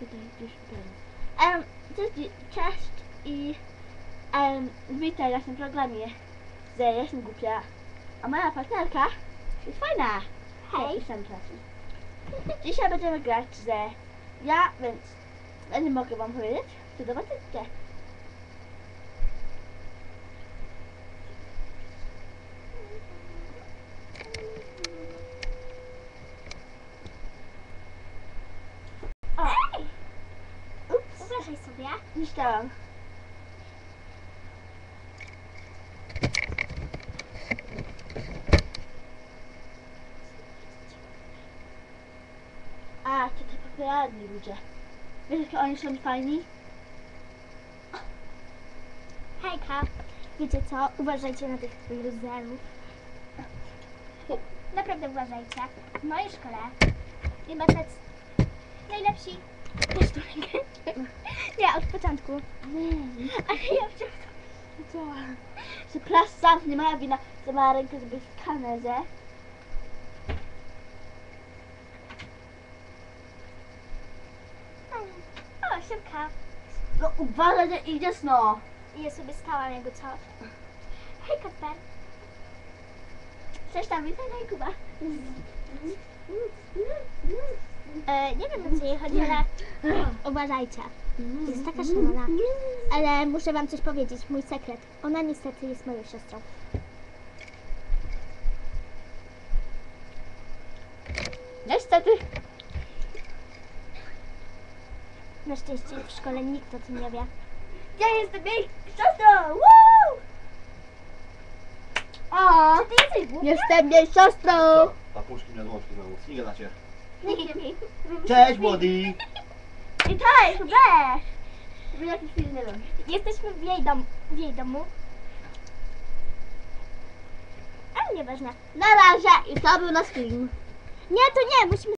Um, cześć, cześć i um, witaj w naszym programie, że jestem głupia, a moja partnerka jest fajna. Hej. Dzisiaj będziemy grać, że ja, więc nie mogę wam powiedzieć, to zobaczycie. Sobie. zniszczyłam. A, to te popularni ludzie. Wiesz, jakie oni są fajni? Hejka. Wiecie co? Uważajcie na tych luzerów. Naprawdę uważajcie. W mojej szkole nie ma najlepsi koszturki. Nie, od początku. Ale ja wciąż Wiedziałam. Że Plas sam nie ma wina, że ma rękę żeby w kamerze. O, siemka. No uważaj, że idziesz no. I ja sobie stałam jakby co. Hej, Kasper. Cześć tam, witaj na Kuba. E, nie wiem o co jej chodzi, ale uważajcie. Jest taka szalona. Ale muszę wam coś powiedzieć, mój sekret. Ona niestety jest moją siostrą. Niestety. Na szczęście w szkole nikt o tym nie wie. Ja jestem jej siostrą! Woo! O, ty jesteś głupia? jestem jej siostrą! Papuszki mnie odłączki znowu. Śmigę na cię. Nie wiem. Cześć młody! I cześć, weź! Żeby jakiś. Jesteśmy w jej, dom, w jej domu. Ale nieważne. Na razie i to był nasz film. Nie, to nie, musimy